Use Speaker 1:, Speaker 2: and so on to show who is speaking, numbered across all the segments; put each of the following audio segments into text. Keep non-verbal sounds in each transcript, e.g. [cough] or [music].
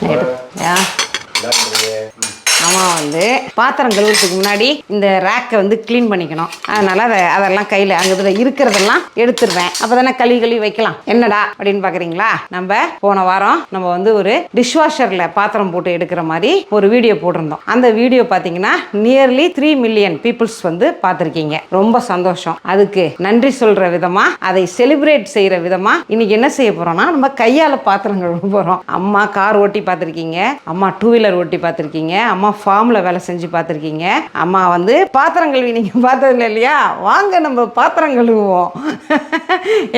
Speaker 1: Later. Yeah. அம்மா வந்து பாத்திரம் கழுவுறதுக்கு முன்னாடி இந்த ரேக்கை வந்து க்ளீன் பண்ணிக்கணும். அதனால அதை அதெல்லாம் கையில் அங்கே இதில் இருக்கிறதெல்லாம் எடுத்துடுவேன் அப்போ தானே கழுவி கழுவி வைக்கலாம். என்னடா அப்படின்னு பார்க்குறீங்களா நம்ம போன வாரம் நம்ம வந்து ஒரு டிஷ்வாஷரில் பாத்திரம் போட்டு எடுக்கிற மாதிரி ஒரு வீடியோ போட்டிருந்தோம். அந்த வீடியோ பார்த்தீங்கன்னா நியர்லி த்ரீ மில்லியன் பீப்புள்ஸ் வந்து பார்த்துருக்கீங்க ரொம்ப சந்தோஷம். அதுக்கு நன்றி சொல்கிற விதமாக அதை செலிப்ரேட் செய்கிற விதமாக இன்னைக்கு என்ன செய்ய போகிறோம்னா நம்ம கையால் பாத்திரம் கழுவ போகிறோம் அம்மா கார் ஓட்டி பார்த்துருக்கீங்க அம்மா டூ வீலர் ஓட்டி பார்த்துருக்கீங்க அம்மா ஃபார்மில் வேலை செஞ்சு பார்த்துருக்கீங்க. அம்மா வந்து பாத்திரம் கழுவி நீங்கள் பார்த்ததில்ல இல்லையா? வாங்க நம்ம பாத்திரம் கழுவுவோம்.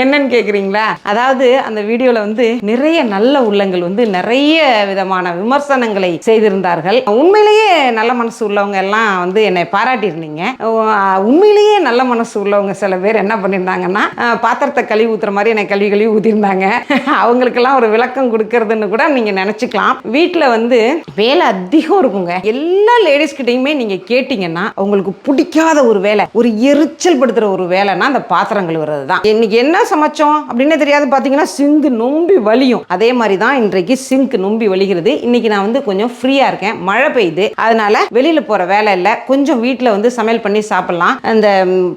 Speaker 1: என்னன்னு கேட்குறீங்களா அதாவது அந்த வீடியோவில் வந்து நிறைய நல்ல உள்ளங்கள் வந்து நிறைய விதமான விமர்சனங்களை செய்திருந்தார்கள். உண்மையிலேயே நல்ல மனசு உள்ளவங்க எல்லாம் வந்து என்னை பாராட்டியிருந்தீங்க. உண்மையிலேயே நல்ல மனசு உள்ளவங்க சில பேர் என்ன பண்ணியிருந்தாங்கன்னா பாத்திரத்தை கழுவி ஊத்துற மாதிரி என்னை கழுவி கழுவி ஊற்றிருந்தாங்க அவங்களுக்கெல்லாம் ஒரு விளக்கம் கொடுக்கறதுன்னு கூட நீங்கள் நினச்சிக்கலாம். வீட்டில் வந்து வேலை அதிகம் இருக்குங்க. எல்லா லேடிஸ்கிட்டையுமே நீங்கள் கேட்டிங்கன்னா அவங்களுக்கு பிடிக்காத ஒரு வேலை ஒரு எரிச்சல் படுத்துகிற ஒரு வேலைன்னா அந்த பாத்திரம் கழுவுறது தான் இன்னைக்கு என்ன சமைச்சோம் அப்படின்னு தெரியாது. பார்த்தீங்கன்னா சிங்கு நொம்பி வலியும். அதே மாதிரி தான் இன்றைக்கு சிங்க் நொம்பி வலிகிறது. இன்னைக்கு நான் வந்து கொஞ்சம் ஃப்ரீயாக இருக்கேன். மழை பெய்யுது. அதனால வெளியில் போகிற வேலை இல்லை. கொஞ்சம் வீட்டில் வந்து சமையல் பண்ணி சாப்பிட்லாம். அந்த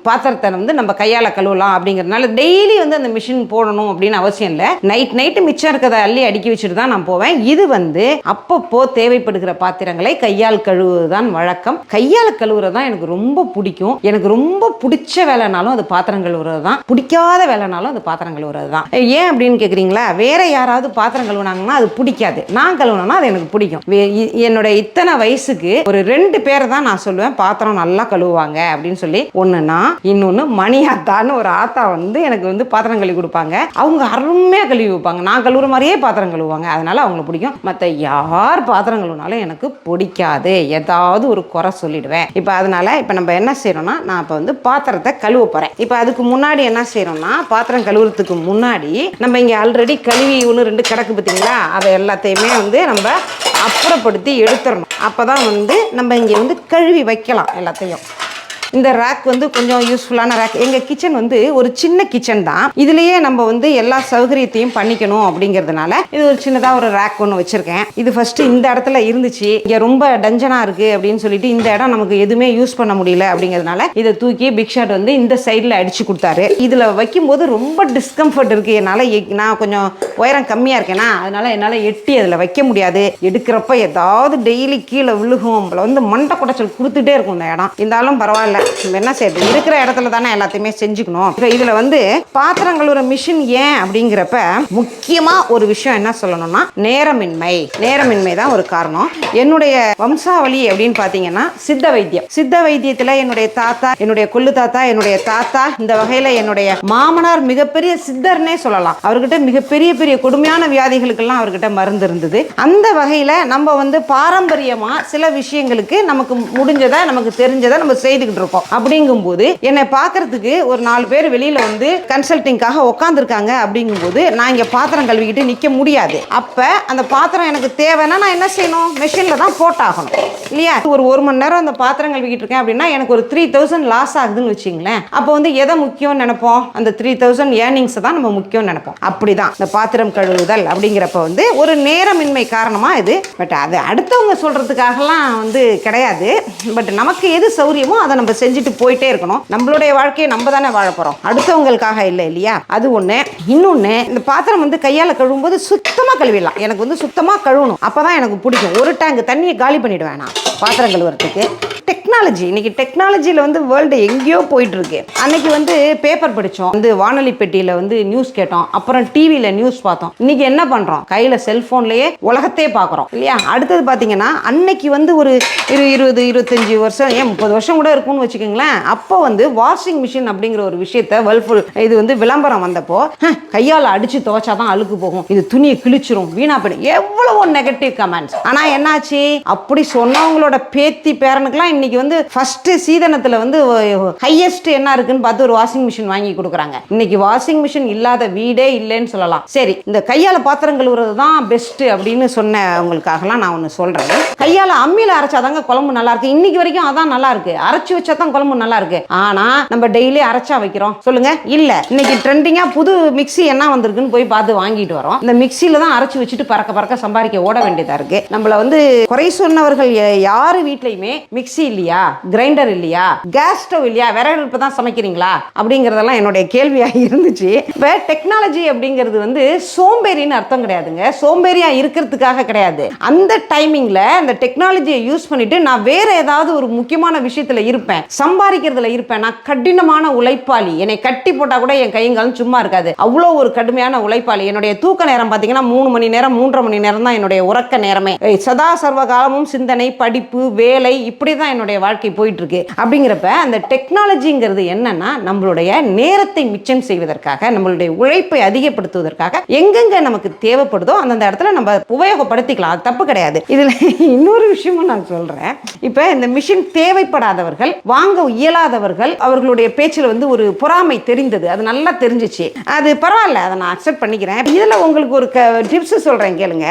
Speaker 1: பாத்திரத்தை வந்து நம்ம கையால் கழுவலாம் அப்படிங்கிறதுனால டெய்லி வந்து அந்த மிஷின் போடணும் அப்படின்னு அவசியம் இல்லை. நைட் நைட்டு மிச்சம் இருக்கிறத அள்ளி அடுக்கி வச்சுட்டு தான் நான் போவேன். இது வந்து அப்பப்போ தேவைப்படுகிற பாத்திரங்களை கையால் கழுவுவது தான் வழக்கம். கையால் கழுவுறது தான் எனக்கு ரொம்ப பிடிக்கும். எனக்கு ரொம்ப பிடிச்ச வேலைனாலும் அது பாத்திரம் கழுவுறது தான் பிடிக்காத வேலைனாலும் அது பாத்திரம் கழுவுறது தான் ஏன் அப்படின்னு கேட்குறீங்களா வேற யாராவது பாத்திரம் கழுவுனாங்கன்னா அது பிடிக்காது. நான் கழுவுனா அது எனக்கு பிடிக்கும். வே- என்னோட இத்தனை வயசுக்கு ஒரு ரெண்டு பேரை தான் நான் சொல்லுவேன் பாத்திரம் நல்லா கழுவுவாங்க அப்படின்னு சொல்லி. ஒன்றுனா இன்னொன்று மணி ஆத்தான்னு ஒரு ஆத்தா வந்து எனக்கு வந்து பாத்திரம் கழுவி கொடுப்பாங்க. அவங்க அருமையாக கழுவி வைப்பாங்க. நான் கழுவுற மாதிரியே பாத்திரம் கழுவுவாங்க. அதனால அவங்களுக்கு பிடிக்கும். மற்ற யார் பாத்திரம் கழுவினாலும் எனக்கு பிடிக்காது. ஏதாவது ஒரு குறை சொல்லிடுவேன். இப்போ அதனால இப்போ நம்ம என்ன செய்யறோம்னா நான் இப்போ வந்து பாத்திரத்தை கழுவ போகிறேன் இப்போ அதுக்கு முன்னாடி என்ன செய்யறோம்னா பாத்திரம் கழுவுறதுக்கு முன்னாடி நம்ம இங்கே ஆல்ரெடி கழுவி ஒன்று ரெண்டு கிடக்கு பார்த்தீங்களா அதை எல்லாத்தையுமே வந்து நம்ம அப்புறப்படுத்தி எடுத்துடணும் அப்போ தான் வந்து நம்ம இங்கே வந்து கழுவி வைக்கலாம் எல்லாத்தையும். இந்த ரேக் வந்து கொஞ்சம் யூஸ்ஃபுல்லான ரேக் எங்கள் கிச்சன் வந்து ஒரு சின்ன கிச்சன் தான். இதுலேயே நம்ம வந்து எல்லா சௌகரியத்தையும் பண்ணிக்கணும் அப்படிங்கிறதுனால இது ஒரு சின்னதாக ஒரு ரேக் ஒன்று வச்சுருக்கேன். இது ஃபஸ்ட்டு இந்த இடத்துல இருந்துச்சு. இங்கே ரொம்ப டஞ்சனாக இருக்குது அப்படின்னு சொல்லிட்டு இந்த இடம் நமக்கு எதுவுமே யூஸ் பண்ண முடியல அப்படிங்கிறதுனால இதை தூக்கி பிக் ஷாட் வந்து இந்த சைடில் அடிச்சு கொடுத்தாரு. இதில் வைக்கும்போது ரொம்ப டிஸ்கம்ஃபர்ட் இருக்குது என்னால் நான் கொஞ்சம் உயரம் கம்மியாக இருக்கேனா? அதனால் என்னால் எட்டி அதில் வைக்க முடியாது. எடுக்கிறப்ப ஏதாவது டெய்லி கீழே விழுகும். வந்து மண்டை குடைச்சல் கொடுத்துட்டே இருக்கும் இந்த இடம். இருந்தாலும் பரவாயில்ல. நம்ம என்ன செய்யறது? இருக்கிற இடத்துல தானே எல்லாத்தையுமே செஞ்சுக்கணும். இப்போ இதில் வந்து பாத்திரம் கழுவுற மிஷின் ஏன் அப்படிங்கிறப்ப முக்கியமாக ஒரு விஷயம் என்ன சொல்லணும்னா நேரமின்மை. நேரமின்மை தான் ஒரு காரணம். என்னுடைய வம்சாவளி அப்படின்னு பார்த்தீங்கன்னா சித்த வைத்தியம். சித்த வைத்தியத்தில் என்னுடைய தாத்தா என்னுடைய கொள்ளு தாத்தா என்னுடைய தாத்தா இந்த வகையில் என்னுடைய மாமனார் மிகப்பெரிய சித்தர்னே சொல்லலாம். அவர்கிட்ட மிகப்பெரிய பெரிய கொடுமையான வியாதிகளுக்கெல்லாம் அவர்கிட்ட மருந்து இருந்தது. அந்த வகையில் நம்ம வந்து பாரம்பரியமாக சில விஷயங்களுக்கு நமக்கு முடிஞ்சதை நமக்கு தெரிஞ்சதை நம்ம செய்துக்கிட்டு இருக்கோம். அப்படிங்கும்போது என்னை பார்க்கறதுக்கு ஒரு நாலு பேர் வெளியில் வந்து கன்சல்டிங்காக உட்காந்துருக்காங்க அப்படிங்கும்போது நான் இங்கே பாத்திரம் கழுவிக்கிட்டு நிற்க முடியாது. அப்போ அந்த பாத்திரம் எனக்கு தேவைன்னா நான் என்ன செய்யணும்? மெஷினில் தான் போட்டாகணும். இல்லையா? ஒரு ஒரு மணி நேரம் அந்த பாத்திரங்கள் கழுவிக்கிட்டு இருக்கேன் அப்படின்னா எனக்கு ஒரு த்ரீ தௌசண்ட் லாஸ் ஆகுதுன்னு வச்சுங்களேன். அப்போ வந்து எதை முக்கியம்னு நினைப்போம்? அந்த த்ரீ தௌசண்ட் ஏர்னிங்ஸை தான் நம்ம முக்கியம்னு நினைப்போம். அப்படிதான். இந்த பாத்திரம் கழுவுதல் அப்படிங்கிறப்ப வந்து ஒரு நேரமின்மை காரணமாக இது. பட் அது அடுத்தவங்க சொல்கிறதுக்காகலாம் வந்து கிடையாது. பட் நமக்கு எது சௌரியமோ அதை நம்ம செஞ்சுட்டு போயிட்டே இருக்கணும். நம்மளுடைய வாழ்க்கையை நம்ம தானே வாழ போகிறோம் அடுத்தவங்களுக்காக இல்லை இல்லையா? அது ஒன்று இன்னொன்று இந்த பாத்திரம் வந்து கையால் கழுவும்போது சுத்தமாக கழுவிடலாம். எனக்கு வந்து சுத்தமாக கழுவணும். அப்போ தான் எனக்கு பிடிக்கும். ஒரு டேங்க் தண்ணியை காலி பண்ணிடுவேன் நான் பாத்திரம் கழுவுறதுக்கு. டெக்னாலஜி இன்னைக்கு டெக்னாலஜியில் வந்து வேர்ல்டு எங்கேயோ போயிட்டுருக்கு. அன்னைக்கு வந்து பேப்பர் படித்தோம் வந்து வானொலி பெட்டியில் வந்து நியூஸ் கேட்டோம். அப்புறம் டிவியில் நியூஸ் பார்த்தோம். இன்னைக்கு என்ன பண்ணுறோம் கையில் செல்ஃபோன்லேயே உலகத்தையே பார்க்குறோம். இல்லையா? அடுத்தது பார்த்தீங்கன்னா அன்னைக்கு வந்து ஒரு இரு இருபது இருபத்தஞ்சி வருஷம் ஏன் முப்பது வருஷம் கூட இருக்கும்னு வச்சுக்கோங்களேன். அப்போ வந்து வாஷிங் மிஷின் அப்படிங்கிற ஒரு விஷயத்த வேர்ல்ஃபுல் இது வந்து விளம்பரம் வந்தப்போ கையால் அடித்து துவைச்சா தான் அழுக்கு போகும். இது துணியை கிழிச்சிரும் வீணா போயிடும். எவ்வளவோ நெகட்டிவ் கமெண்ட்ஸ் ஆனால் என்னாச்சு? அப்படி சொன்னவங்களோட பேத்தி பேரனுக்குலாம் இன்னைக்கு இன்னைக்கு வந்து ஃபர்ஸ்ட் சீதனத்தில் வந்து ஹையஸ்ட் என்ன இருக்குன்னு பார்த்து ஒரு வாஷிங் மிஷின் வாங்கி கொடுக்குறாங்க. இன்னைக்கு வாஷிங் மிஷின் இல்லாத வீடே இல்லைன்னு சொல்லலாம். சரி இந்த கையால் பாத்திரம் கழுவுறது தான் பெஸ்ட் அப்படின்னு சொன்ன உங்களுக்காகலாம் நான் ஒன்று சொல்கிறேன் கையால் அம்மியில் அரைச்சாதாங்க குழம்பு நல்லா இருக்கு. இன்னைக்கு வரைக்கும் அதான் நல்லா இருக்கு. அரைச்சி வச்சா தான் குழம்பு நல்லா இருக்கு. ஆனால் நம்ம டெய்லி அரைச்சா வைக்கிறோம். சொல்லுங்க. இல்லை இன்னைக்கு ட்ரெண்டிங்காக புது மிக்ஸி என்ன வந்திருக்குன்னு போய் பார்த்து வாங்கிட்டு வரோம். இந்த மிக்சியில தான் அரைச்சி வச்சுட்டு பறக்க பறக்க சம்பாதிக்க ஓட வேண்டியதாக இருக்கு. நம்மள வந்து குறை சொன்னவர்கள் யாரு வீட்லையுமே மிக்ஸி இல்லையா. கிரைண்டர் இல்லையா? கேஸ் ஸ்டவ் இல்லையா? விறகு அடுப்பு தான் சமைக்கிறீங்களா? அப்படிங்கிறதெல்லாம் என்னுடைய கேள்வியாக இருந்துச்சு. இப்போ டெக்னாலஜி அப்படிங்கிறது வந்து சோம்பேறின்னு அர்த்தம் கிடையாதுங்க. சோம்பேறியா இருக்கிறதுக்காக கிடையாது. அந்த டைமிங்ல அந்த டெக்னாலஜியை யூஸ் பண்ணிட்டு நான் வேற ஏதாவது ஒரு முக்கியமான விஷயத்துல இருப்பேன். சம்பாதிக்கிறதுல இருப்பேன். நான் கடினமான உழைப்பாளி. என்னை கட்டி போட்டா கூட என் கைங்காலும் சும்மா இருக்காது. அவ்வளோ ஒரு கடுமையான உழைப்பாளி. என்னுடைய தூக்க நேரம் பார்த்தீங்கன்னா மூணு மணி நேரம் மூன்றரை மணி நேரம் தான் என்னுடைய உறக்க நேரமே. சதா சர்வ காலமும் சிந்தனை படிப்பு வேலை இப்படி தான் என்னுடைய வாழ்க்கை போயிட்டு இருக்கு அப்படிங்கிறப்ப அந்த டெக்னாலஜிங்கிறது என்னன்னா நம்மளுடைய நேரத்தை மிச்சம் செய்வதற்காக நம்மளுடைய உழைப்பை அதிகப்படுத்துவதற்காக எங்கெங்க நமக்கு தேவைப்படுதோ அந்தந்த இடத்துல நம்ம உபயோகப்படுத்திக்கலாம். அது தப்பு கிடையாது. இதுல இன்னொரு விஷயமும் நான் சொல்றேன். இப்போ இந்த மிஷின் தேவைப்படாதவர்கள் வாங்க இயலாதவர்கள் அவர்களுடைய பேச்சில் வந்து ஒரு பொறாமை தெரிந்தது. அது நல்லா தெரிஞ்சிச்சு. அது பரவாயில்ல அதை நான் அக்செப்ட் பண்ணிக்கிறேன். இதில் உங்களுக்கு ஒரு டிப்ஸ் சொல்கிறேன் கேளுங்க.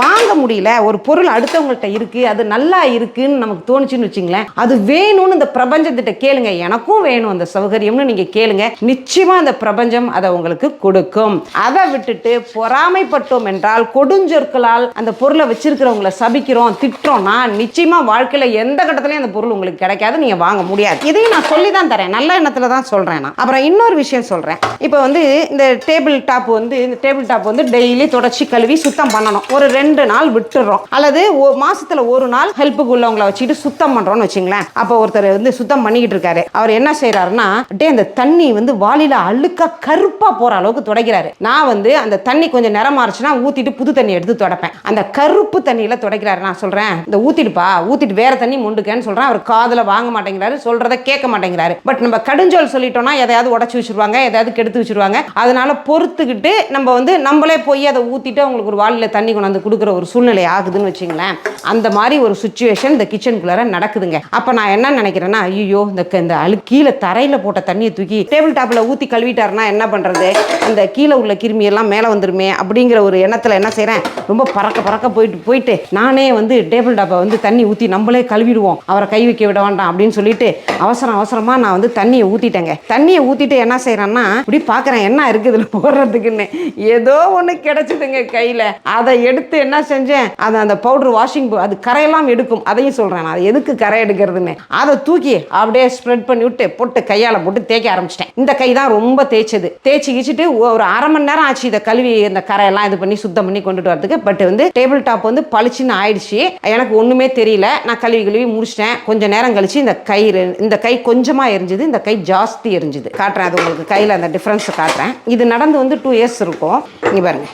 Speaker 1: வாங்க முடியல ஒரு பொருள் அடுத்தவங்கள்ட்ட இருக்கு அது நல்லா இருக்குன்னு நமக்கு தோணுச்சுன்னு வச்சுங்களேன். அது வேணும்னு இந்த பிரபஞ்சத்திட்ட கேளுங்க. எனக்கும் வேணும் அந்த சௌகரியம்னு நீங்கள் கேளுங்க. நிச்சயமாக அந்த பிரபஞ்சம் அதை உங்களுக்கு கொடுக்கும். அதை விட்டுட்டு பொறாமைப்பட்டோம் என்றால் கொடுஞ்சொற்களால் அந்த பொருளை வச்சிருக்கிறவங்கள சபிக்கிறோம் திட்டுறோம்னா நிச்சயமா வாழ்க்கையில எந்த கட்டத்திலையும் அந்த பொருள் உங்களுக்கு கிடைக்காது. நீங்க வாங்க முடியாது. இதையும் நான் சொல்லி தான் தரேன். நல்ல எண்ணத்துல தான் சொல்றேன் நான். அப்புறம் இன்னொரு விஷயம் சொல்றேன். இப்போ வந்து இந்த டேபிள் டாப் வந்து இந்த டேபிள் டாப் வந்து டெய்லி தொடச்சி கழுவி சுத்தம் பண்ணணும். ஒரு ரெண்டு நாள் விட்டுறோம். அல்லது மாசத்துல ஒரு நாள் ஹெல்ப்புக்கு உள்ளவங்களை வச்சுக்கிட்டு சுத்தம் பண்றோம்னு வச்சுங்களேன். அப்போ ஒருத்தர் வந்து சுத்தம் பண்ணிக்கிட்டு இருக்காரு. அவர் என்ன செய்யறாருன்னா அப்படியே அந்த தண்ணி வந்து வாளியில அழுக்கா கருப்பா போற அளவுக்கு துடைக்கிறாரு. நான் வந்து அந்த தண்ணி கொஞ்சம் நிறமாறுச்சுன்னா ஊத்திட்டு புது தண்ணி எடுத்து தொடப்பேன். அந்த கருப்பு தண்ணியில துடைக்கிறாரு. நான் சொல்றேன் இந்த ஊத்திட்டுப்பா ஊத்திட்டு வேற தண்ணி முண்டுக்கன்னு சொல்றேன். அவர் காதுல வாங்க மாட்டேங்கிறாரு சொல்றதை கேட்க மாட்டேங்கிறாரு. பட் நம்ம கடுஞ்சோல் சொல்லிட்டோம்னா எதையாவது உடச்சி வச்சிருவாங்க எதையாவது கெடுத்து வச்சிருவாங்க. அதனால பொறுத்துக்கிட்டு நம்ம வந்து நம்மளே போய் அதை ஊத்திட்டு அவங்களுக்கு ஒரு வாளியில தண்ணி கொண்டாந்து கொடுக்குற ஒரு சூழ்நிலை ஆகுதுன்னு வச்சுங்களேன். அந்த மாதிரி ஒரு சுச்சுவேஷன் இந்த கிச்சனுக்குள்ளார நடக்குதுங்க. அப்ப நான் என்ன நினைக்கிறேன்னா ஐயோ இந்த இந்த அழு கீழே தரையில போட்ட தண்ணியை தூக்கி டேபிள் டாப்ல ஊத்தி கழுவிட்டாருன்னா என்ன பண்றது? அந்த கீழே உள்ள கிருமி எல்லாம் மேலே வந்துருமே அப்படிங்கிற ஒரு எண்ணத்துல என்ன செய்கிறேன் ரொம்ப பறக்க பறக்க போயிட்டு போயிட்டு நானே வந்து டேபிள் டாப்பை வந்து தண்ணி ஊற்றி நம்மளே கழுவிடுவோம். அவரை கை வைக்க விட வேண்டாம் அப்படின்னு சொல்லிட்டு அவசரம் அவசரமாக நான் வந்து தண்ணியை ஊற்றிட்டேங்க தண்ணியை ஊற்றிட்டு என்ன செய்கிறேன்னா இப்படி பார்க்குறேன் என்ன இருக்குது இதில் போடுறதுக்குன்னு. ஏதோ ஒன்று கிடச்சிதுங்க கையில். அதை எடுத்து என்ன செஞ்சேன்? அதை அந்த பவுடர் வாஷிங் அது கரையெல்லாம் எடுக்கும். அதையும் சொல்கிறேன் நான். அது எதுக்கு கரை எடுக்கிறதுன்னு. அதை தூக்கி அப்படியே ஸ்ப்ரெட் பண்ணி விட்டு போட்டு கையால் போட்டு தேய்க்க ஆரம்பிச்சிட்டேன். இந்த கை தான் ரொம்ப தேய்ச்சது. தேய்ச்சி கிச்சிட்டு ஒரு அரை மணி நேரம் ஆச்சு இதை கழுவி இந்த கரையெல்லாம் இது பண்ணி சுத்தம் பண்ணி கொண்டுட்டு வரதுக்கு. பட் வந்து டேபிள் டாப் வந்து பளிச்சுன்னு ஆயிடுச்சு. எனக்கு ஒன்றுமே தெரியல. நான் கழுவி கழுவி முடிச்சிட்டேன். கொஞ்சம் நேரம் கழிச்சு இந்த கை இந்த கை கொஞ்சமாக எரிஞ்சுது. இந்த கை ஜாஸ்தி எரிஞ்சுது. காட்டுறேன் அது உங்களுக்கு கையில் அந்த டிஃப்ரென்ஸை காட்டுறேன். இது நடந்து வந்து டூ இயர்ஸ் இருக்கும். இங்கே பாருங்க.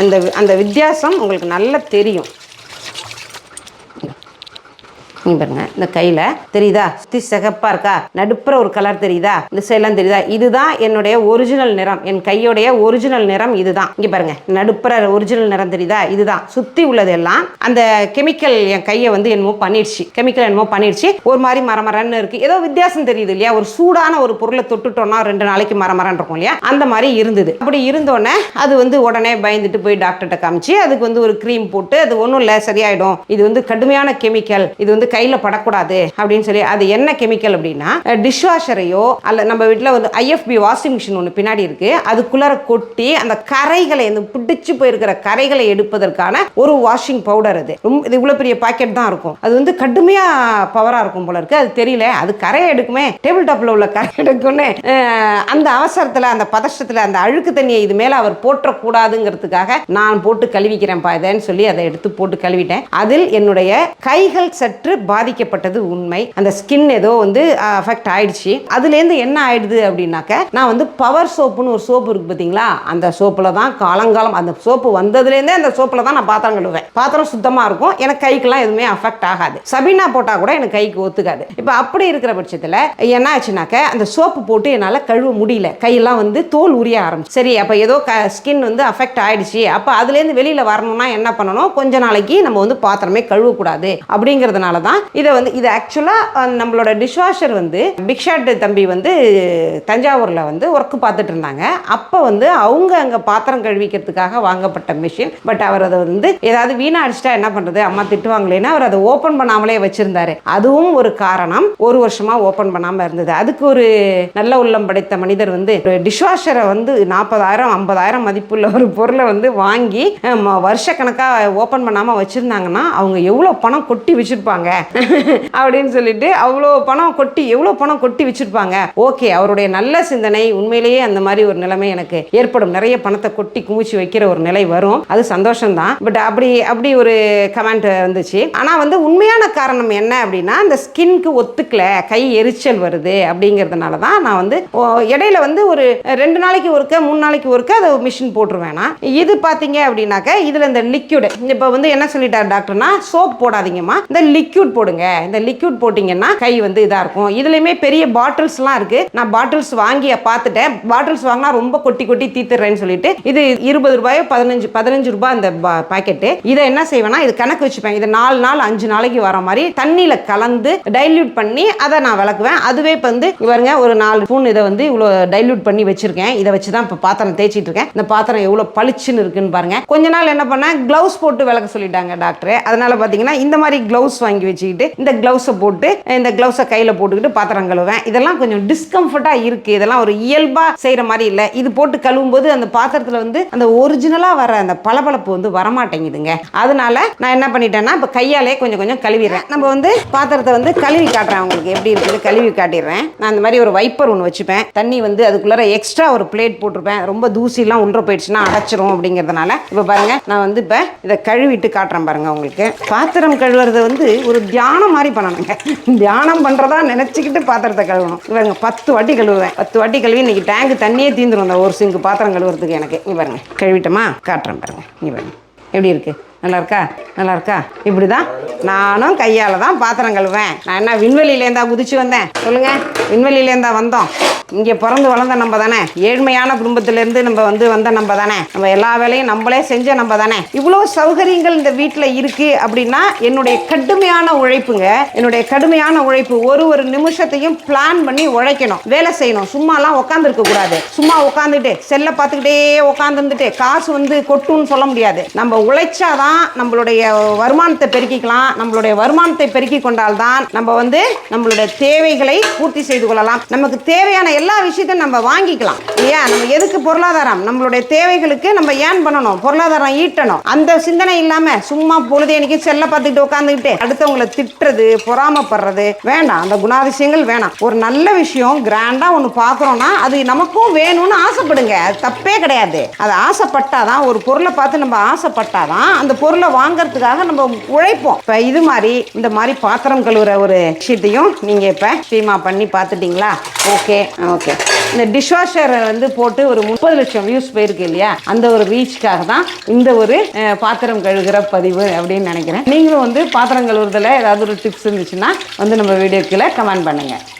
Speaker 1: அந்த அந்த வித்தியாசம் உங்களுக்கு நல்லா தெரியும். நீ பாருங்க இந்த கையில தெரியுதா? சுத்தி சிகப்பா இருக்கா? நடுப்புற ஒரு கலர் தெரியுதா? இந்த சைட்லாம் தெரியுதா? இதுதான் என்னுடைய ஒரிஜினல் நிறம். என் கையோடைய ஒரிஜினல் நிறம் இதுதான். இங்க பாருங்க நடுப்புற ஒரிஜினல் நிறம் தெரியுதா? இதுதான். சுத்தி உள்ளது எல்லாம் அந்த கெமிக்கல் என் கையை வந்து என்னமோ பண்ணிடுச்சு. கெமிக்கல் என்னமோ பண்ணிடுச்சு. ஒரு மாதிரி மரமரன்னு இருக்கு. ஏதோ வித்தியாசம் தெரியுது இல்லையா? ஒரு சூடான ஒரு பொருளை தொட்டுட்டோம்னா ரெண்டு நாளைக்கு மரமரன்னு இருக்கும் இல்லையா? அந்த மாதிரி இருந்தது. அப்படி இருந்தோடனே அது வந்து உடனே பயந்துட்டு போய் டாக்டர்கிட்ட காமிச்சு அதுக்கு வந்து ஒரு க்ரீம் போட்டு அது ஒன்றும் இல்லை சரியாயிடும். இது வந்து கடுமையான கெமிக்கல் இது வந்து கையில் படக்கூடாது அப்படின்னு சொல்லி அது என்ன கெமிக்கல் அப்படின்னா டிஷ் வாஷரையோ அல்ல நம்ம வீட்டில் வந்து ஐஎஃப்பி வாஷிங் மிஷின் ஒன்று பின்னாடி இருக்குது அதுக்குள்ளார கொட்டி அந்த கரைகளை இந்த பிடிச்சு போயிருக்கிற கரைகளை எடுப்பதற்கான ஒரு வாஷிங் பவுடர் அது. ரொம்ப இது இவ்வளோ பெரிய பாக்கெட் தான் இருக்கும். அது வந்து கடுமையாக பவராக இருக்கும் போல இருக்குது அது தெரியல. அது கரையை எடுக்குமே. டேபிள் டாப்பில் உள்ள கரை எடுக்கும்னு அந்த அவசரத்தில் அந்த பதஷ்டத்தில் அந்த அழுக்கு தண்ணியை இது மேலே அவர் போற்றக்கூடாதுங்கிறதுக்காக நான் போட்டு கழுவிக்கிறேன்ப்பா இதேன்னு சொல்லி அதை எடுத்து போட்டு கழுவிட்டேன். அதில் என்னுடைய கைகள் சற்று பாதிக்கப்பட்டது உண்மை. அந்த ஸ்கின் ஏதோ வந்து அஃபெக்ட் ஆயிடுச்சு. அதுலேருந்து என்ன ஆயிடுது அப்படின்னாக்க நான் வந்து பவர் சோப்புன்னு ஒரு சோப்பு இருக்கு பார்த்தீங்களா? அந்த சோப்பில் தான் காலங்காலம் அந்த சோப்பு வந்ததுலேருந்தே அந்த சோப்பில் தான் நான் பாத்திரம் கழுவேன் பாத்திரம் சுத்தமாக இருக்கும். எனக்கு கைக்கெல்லாம் எதுவுமே அஃபெக்ட் ஆகாது. சபினா போட்டால் கூட எனக்கு கைக்கு ஒத்துக்காது. இப்போ அப்படி இருக்கிற பட்சத்தில் என்ன ஆச்சுனாக்க அந்த சோப்பு போட்டு என்னால் கழுவ முடியல. கையெல்லாம் வந்து தோல் உரிய ஆரம்பிச்சு சரி அப்போ ஏதோ க ஸ்கின் வந்து அஃபெக்ட் ஆயிடுச்சு. அப்போ அதுலேருந்து வெளியில் வரணும்னா என்ன பண்ணணும்? கொஞ்ச நாளைக்கு நம்ம வந்து பாத்திரமே கழுவக்கூடாது. அப்படிங்கிறதுனால தான் தான் இதை வந்து இது ஆக்சுவலாக நம்மளோட டிஷ்வாஷர் வந்து பிக்ஷாட் தம்பி வந்து தஞ்சாவூரில் வந்து ஒர்க்கு பார்த்துட்டு இருந்தாங்க. அப்போ வந்து அவங்க அங்கே பாத்திரம் கழுவிக்கிறதுக்காக வாங்கப்பட்ட மிஷின் பட் அவர் அதை வந்து ஏதாவது வீணா அடிச்சிட்டா என்ன பண்ணுறது அம்மா திட்டுவாங்களேன்னா அவர் அதை ஓப்பன் பண்ணாமலே வச்சுருந்தாரு. அதுவும் ஒரு காரணம். ஒரு வருஷமாக ஓப்பன் பண்ணாமல் இருந்தது. அதுக்கு ஒரு நல்ல உள்ளம் படைத்த மனிதர் வந்து டிஷ்வாஷரை வந்து நாற்பதாயிரம் ஐம்பதாயிரம் மதிப்புள்ள ஒரு பொருளை வந்து வாங்கி வருஷக்கணக்காக ஓப்பன் பண்ணாமல் வச்சுருந்தாங்கன்னா அவங்க எவ்வளோ பணம் கொட்டி வச்சுருப்பாங்க. [laughs] அப்படின்னு சொல்லிட்டு அவ்வளோ பணம் கொட்டி எவ்வளோ பணம் கொட்டி வச்சுருப்பாங்க. ஓகே அவருடைய நல்ல சிந்தனை உண்மையிலேயே அந்த மாதிரி ஒரு நிலைமை எனக்கு ஏற்படும். நிறைய பணத்தை கொட்டி குமிச்சு வைக்கிற ஒரு நிலை வரும். அது சந்தோஷம்தான். பட் அப்படி அப்படி ஒரு கமெண்ட் வந்துச்சு ஆனால் வந்து உண்மையான காரணம் என்ன அப்படின்னா இந்த ஸ்கின்க்கு ஒத்துக்கல கை எரிச்சல் வருது அப்படிங்கிறதுனால தான் நான் வந்து இடையில வந்து ஒரு ரெண்டு நாளைக்கு ஒருக்க மூணு நாளைக்கு ஒருக்க அதை மிஷின் போட்டுருவேனா இது பார்த்தீங்க அப்படின்னாக்க இதில் இந்த லிக்யூடு இப்போ வந்து என்ன சொல்லிட்டார் டாக்டர்னா சோப் போடாதீங்கம்மா. இந்த லிக்யூட் போடுங்க. இந்த லிக்யூட் போட்டிங்கன்னா கை வந்து இதாக இருக்கும். இதுலேயுமே பெரிய பாட்டில்ஸ்லாம் இருக்குது நான் பாட்டில்ஸ் வாங்கி பார்த்துட்டேன். பாட்டில்ஸ் வாங்கினா ரொம்ப கொட்டி கொட்டி தீத்துறேன்னு சொல்லிட்டு இது இருபது ரூபாயோ பதினஞ்சு பதினஞ்சு ரூபாய் அந்த பாக்கெட்டு இதை என்ன செய்வேன்னா இது கணக்கு வச்சுப்பேன். இது நாலு நாள் அஞ்சு நாளைக்கு வர மாதிரி தண்ணியில் கலந்து டைல்யூட் பண்ணி அதை நான் விளக்குவேன். அதுவே இப்போ வந்து இவருங்க பாருங்க ஒரு நாலு ஸ்பூன் இதை வந்து இவ்வளோ டைல்யூட் பண்ணி வச்சிருக்கேன். இதை வச்சு தான் இப்போ பாத்திரம் தேய்ச்சிட்டு இருக்கேன். இந்த பாத்திரம் எவ்வளோ பளிச்சுன்னு இருக்குன்னு பாருங்க. கொஞ்ச நாள் என்ன பண்ணேன் க்ளவுஸ் போட்டு விளக்க சொல்லிட்டாங்க டாக்டர். அதனால பார்த்தீங்கன்னா இந்த மாதிரி க்ளவுஸ் வாங்கி வச்சு வச்சுக்கிட்டு இந்த க்ளவுஸை போட்டு இந்த க்ளவுஸை கையில் போட்டுக்கிட்டு பாத்திரம் கழுவேன் இதெல்லாம் கொஞ்சம் டிஸ்கம்ஃபர்ட்டாக இருக்குது இதெல்லாம் ஒரு இயல்பாக செய்கிற மாதிரி இல்லை. இது போட்டு கழுவும் போது அந்த பாத்திரத்தில் வந்து அந்த ஒரிஜினலாக வர அந்த பளபளப்பு வந்து வரமாட்டேங்குதுங்க. அதனால நான் என்ன பண்ணிட்டேன்னா இப்போ கையாலே கொஞ்சம் கொஞ்சம் கழுவிடுறேன். நம்ம வந்து பாத்திரத்தை வந்து கழுவி காட்டுறேன் உங்களுக்கு. எப்படி இருக்குது கழுவி காட்டிடுறேன். நான் அந்த மாதிரி ஒரு வைப்பர் ஒன்று வச்சுப்பேன். தண்ணி வந்து அதுக்குள்ளார எக்ஸ்ட்ரா ஒரு பிளேட் போட்டிருப்பேன். ரொம்ப தூசிலாம் உன்ற போயிடுச்சுன்னா அடைச்சிரும் அப்படிங்கிறதுனால இப்போ பாருங்கள் நான் வந்து இப்போ இதை கழுவிட்டு காட்டுறேன் பாருங்கள் உங்களுக்கு. பாத்திரம் கழுவுறதை வந்து ஒரு தியானம் மாதிரி பண்ணணுங்க. தியானம் பண்ணுறதா நினச்சிக்கிட்டு பாத்திரத்தை கழுவணும். இவங்க பத்து வாட்டி கழுவுவேன். பத்து வாட்டி கழுவி இன்னைக்கு டேங்கு தண்ணியே தீந்துடும் அந்த ஒரு சிங்கு பாத்திரம் கழுவுறதுக்கு எனக்கு. நீ பாருங்க. கழுவிட்டோமா? காட்டுறேன் பாருங்க. நீ பாருங்க. எப்படி இருக்குது நல்லா இருக்கா நல்லா இருக்கா இப்படி தான் நானும் கையால் தான் பாத்திரம் கழுவேன் நான் என்ன விண்வெளியிலேருந்தா குதிச்சு வந்தேன்? சொல்லுங்கள் விண்வெளியிலேருந்தா வந்தோம். இங்கே பிறந்து வளர்ந்த நம்ம தானே ஏழ்மையான குடும்பத்திலேருந்து நம்ம வந்து வந்த நம்ம தானே நம்ம எல்லா வேலையும் நம்மளே செஞ்ச நம்ம தானே இவ்வளோ சௌகரியங்கள் இந்த வீட்டில் இருக்குது அப்படின்னா என்னுடைய கடுமையான உழைப்புங்க. என்னுடைய கடுமையான உழைப்பு. ஒரு ஒரு நிமிஷத்தையும் பிளான் பண்ணி உழைக்கணும். வேலை செய்யணும். சும்மாலாம் உட்காந்துருக்க கூடாது. சும்மா உட்காந்துட்டு செல்லை பார்த்துக்கிட்டே உட்காந்துருந்துட்டு காசு வந்து கொட்டுன்னு சொல்ல முடியாது. நம்ம உழைச்சாதான் நம்மளுடைய வருமானத்தை பெருக்கிக்கலாம். நம்மளுடைய வருமானத்தை பெருக்கி கொண்டால்தான் நம்ம வந்து நம்மளுடைய தேவைகளை பூர்த்தி செய்து கொள்ளலாம். நமக்கு தேவையான எல்லா விஷயத்தையும் நம்ம வாங்கிக்கலாம். இல்லையா? நம்ம எதுக்கு பொருளாதாரம்? நம்மளுடைய தேவைகளுக்கு நம்ம ஏன் பண்ணணும். பொருளாதாரம் ஈட்டணும். அந்த சிந்தனை இல்லாம சும்மா பொழுதேனிக்கு செல்ல பார்த்துக்கிட்டு உட்காந்துக்கிட்டு அடுத்தவங்களை திட்டுறது பொறாமப்படுறது வேண்டாம். அந்த குணாதிசயங்கள் வேணாம். ஒரு நல்ல விஷயம் கிராண்டா ஒன்று பார்க்குறோம்னா அது நமக்கும் வேணும்னு ஆசைப்படுங்க. அது தப்பே கிடையாது. அது ஆசைப்பட்டாதான் ஒரு பொருளை பார்த்து நம்ம ஆசைப்பட்டாதான் அந்த பொருளை வாங்குறதுக்காக நம்ம உழைப்போம். இப்போ இது மாதிரி இந்த மாதிரி பாத்திரம் கழுவுற ஒரு விஷயத்தையும் நீங்கள் இப்போ சீமா பண்ணி பார்த்துட்டிங்களா ஓகே ஓகே இந்த டிஷ்வாஷரை வந்து போட்டு ஒரு முப்பது லட்சம் வியூஸ் போயிருக்கு இல்லையா? அந்த ஒரு ரீச்க்காக தான் இந்த ஒரு பாத்திரம் கழுகுற பதிவு அப்படின்னு நினைக்கிறேன். நீங்களும் வந்து பாத்திரம் கழுவுறதுல ஏதாவது ஒரு டிப்ஸ் இருந்துச்சுன்னா வந்து நம்ம வீடியோக்குள்ள கமெண்ட் பண்ணுங்கள்